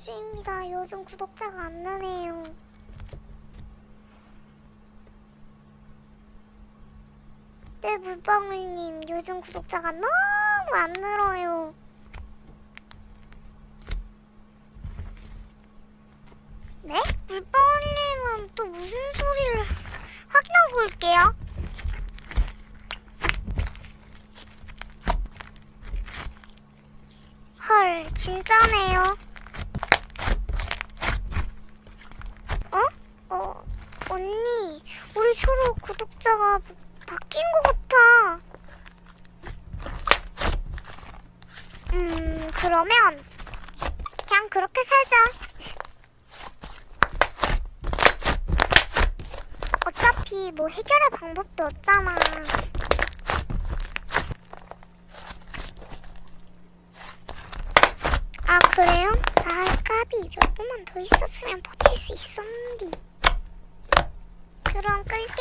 은주입니다. 요즘 구독자가 안 느네요. 네, 물방울님. 요즘 구독자가 너무 안 늘어요. 네? 물방울님은 또 무슨 소리를 확인하고 올게요. 헐, 진짜네요. 어? 어, 언니, 우리 서로 구독자가 바뀐 것 같아. 음, 그러면 그냥 그렇게 살자. 어차피 뭐 해결할 방법도 없잖아. 아 그래요? 아 까비 몇 분만 더 있었으면 버틸 수 있었는데 그럼 끌게요